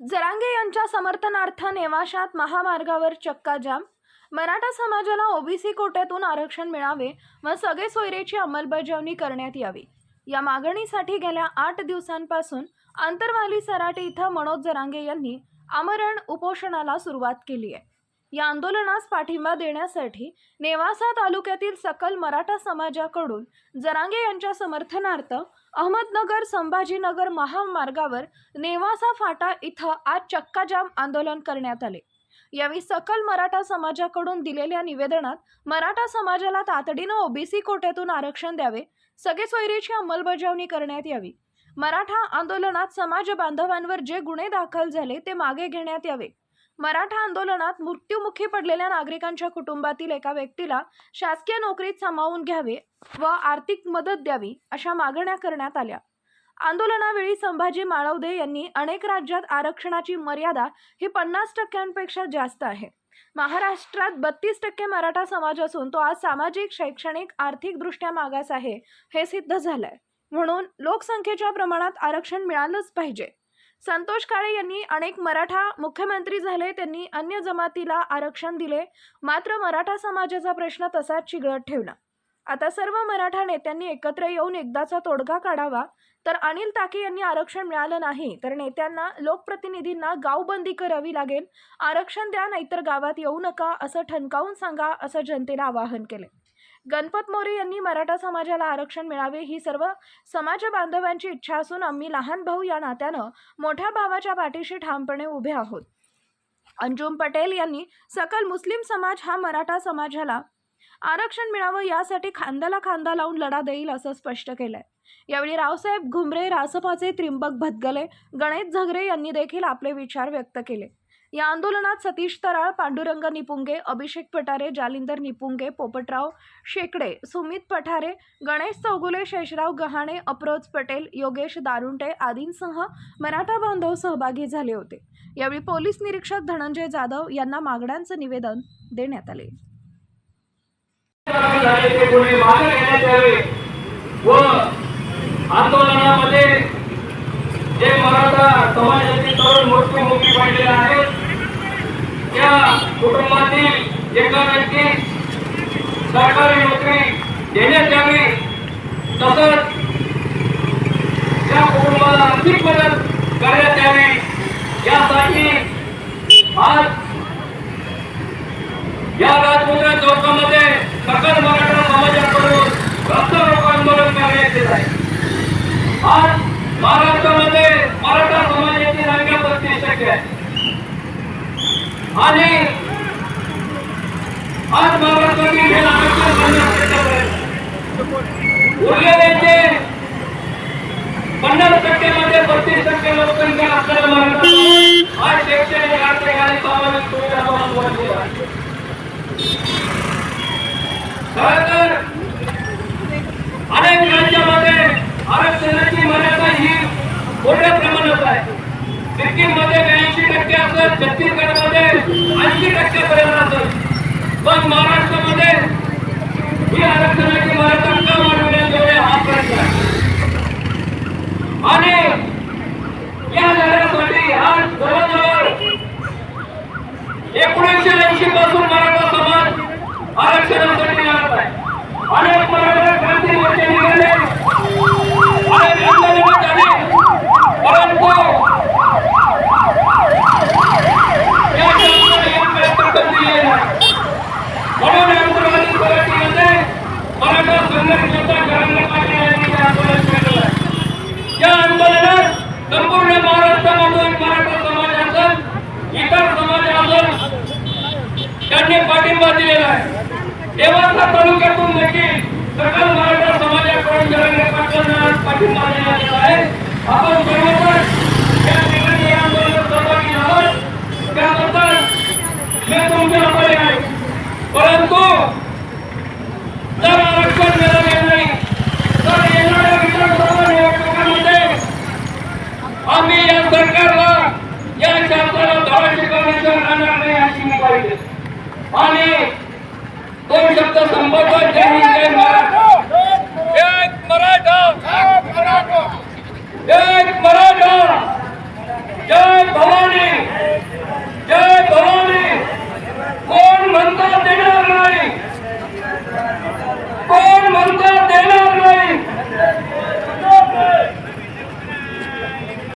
जरांगे यांच्या समर्थनार्थ नेवाशात महामार्गावर चक्काजाम मराठा समाजाला ओबीसी कोट्यातून आरक्षण मिळावे व सगळे सोयरेची अंमलबजावणी करण्यात यावी. या मागणीसाठी गेल्या आठ दिवसांपासून आंतरवाली सराटे इथं मनोज जरांगे यांनी आमरण उपोषणाला सुरुवात केली आहे. या आंदोलनास पाठिंबा देण्यासाठी नेवासा तालुक्यातील सकल मराठा समाजाकडून जरांगे यांच्या समर्थनार्थ अहमदनगर संभाजीनगर महामार्गावर नेवासा फाटा इथं आज चक्काजाम आंदोलन करण्यात आले. यावेळी सकल मराठा समाजाकडून दिलेल्या निवेदनात मराठा समाजाला तातडीनं ओबीसी कोट्यातून आरक्षण द्यावे सगळे सोयरीची अंमलबजावणी करण्यात यावी. मराठा आंदोलनात समाज बांधवांवर जे गुन्हे दाखल झाले ते मागे घेण्यात यावे. मराठा आंदोलनात मृत्युमुखी पडलेल्या नागरिकांच्या कुटुंबातील एका व्यक्तीला शासकीय नोकरीत सामावून घ्यावे व आर्थिक मदत द्यावी अशा मागण्या करण्यात आल्या. आंदोलनावेळी संभाजी माळवदे यांनी अनेक राज्यात आरक्षणाची मर्यादा ही पन्नास टक्क्यांपेक्षा जास्त आहे. महाराष्ट्रात बत्तीस टक्के मराठा समाज असून तो आज सामाजिक शैक्षणिक आर्थिकदृष्ट्या मागास आहे हे सिद्ध झालंय. म्हणून लोकसंख्येच्या प्रमाणात आरक्षण मिळालंच पाहिजे. संतोष काळे यांनी अनेक मराठा मुख्यमंत्री झाले त्यांनी अन्य जमातीला आरक्षण दिले मात्र मराठा समाजाचा प्रश्न तसाच चिघळत ठेवला. आता सर्व मराठा नेत्यांनी एकत्र येऊन एकदाचा तोडगा काढावा तर अनिल ताके यांनी आरक्षण मिळालं नाही तर नेत्यांना लोकप्रतिनिधींना गावबंदी करावी लागेल आरक्षण द्या नाहीतर गावात येऊ नका असं ठणकावून सांगा असं जनतेला आवाहन केले. गणपत मोरे यांनी मराठा समाजाला आरक्षण मिळावे ही सर्व समाज बांधवांची इच्छा असून आम्ही लहान भाऊ या नात्यानं मोठ्या भावाच्या पाठीशी ठामपणे उभे आहोत. अंजुम पटेल यांनी सकल मुस्लिम समाज हा मराठा समाजाला आरक्षण मिळावं यासाठी खांद्याला खांदा लावून लढा देईल असं स्पष्ट केलंय. यावेळी रावसाहेब घुमरे रासपाचे त्रिंबक भदगले गणेश झगरे यांनी देखील आपले विचार व्यक्त केले. या आंदोलनात सतीश तराळ पांडुरंग निपुंगे अभिषेक पठारे जालिंदर निपुंगे पोपटराव शेकडे सुमित पठारे गणेश चौगुले शेषराव गहाणे अप्रोज पटेल योगेश दारुंटे आदींसह मराठा बांधव सहभागी झाले होते. यावेळी पोलीस निरीक्षक धनंजय जाधव यांना मागण्यांचं निवेदन देण्यात आले. व आंदोलनामध्ये जे मराठा समाजाचे तरुण मृत्युमुखी पडलेले आहेत या कुटुंबातील एका व्यक्ती सरकारी नोकरी देण्यात यावी. तसंच त्या कुटुंबाला आर्थिक मदत करण्यात यावी. यासाठी आज या राजपुत्र चौकामध्ये सकल मराठा समाजाकडून रस्तारोको आंदोलन करण्यात येत आहे. आज महाराष्ट्रामध्ये मराठा समाजाची संख्या पस्तीस टक्के आहे. आणि आज महाराष्ट्रातील हे आरक्षण पन्नास टक्क्यापर्यंत उरलेल्यांचे पन्नास टक्क्यामध्ये पस्तीस टक्के लोकसंख्या असलेला मराठा आज शैक्षणिक आर्थिक आणि सामाजिक सुविधा महत्वाची आहे खरं तर अनेक राज्यामध्ये आरक्षणाची मर्यादा ही मोठ्या प्रमाणात आहे सिक्कीममध्ये ब्याऐंशी टक्के असत छत्तीसगडमध्ये ऐंशी टक्क्यापर्यंत असत पण महाराष्ट्रामध्ये ही आरक्षणाची मर्यादा का वाढवण्यात येते हा प्रश्न आहे आणि या लढ्यासाठी आज जवळजवळ एकोणीसशे ऐंशी पासून मराठा समाज आरक्षणासाठी लढत आहे अनेक मराठा क्रांती मोर्चे निघाले अनेक आंदोलनं झाली परंतु या शासनाने एक प्रयत्न कधी केले नाही. म्हणून आंदोलनाची समितीमध्ये मराठा संघटनेचा जरांगे पाटील यांनी हे आंदोलन केलेलं आहे या आंदोलनात संपूर्ण महाराष्ट्रामधून मराठा समाज असेल इतर समाज असेल त्यांनी पाठिंबा दिलेला आहे देवाचा तालुक्यातून देखील सकल मराठा समाजाकडून जरांगे पाटलांना पाठिंबा देण्यात येत आहे. आपण सर्वजण या निवडणूक आंदोलनात सहभागी आहोत. त्याबद्दल मी तुमचे आभारी आहे. परंतु जर आरक्षण मिळाले नाही तर येणाऱ्या विधानसभा निवडणुकांमध्ये आम्ही या सरकारला या शासनाला धडा शिकवण्याचं राहणार नाही अशी मी पाहिजे आणि दोन शब्द संबोधन जय हिंद जय महाराष्ट्र.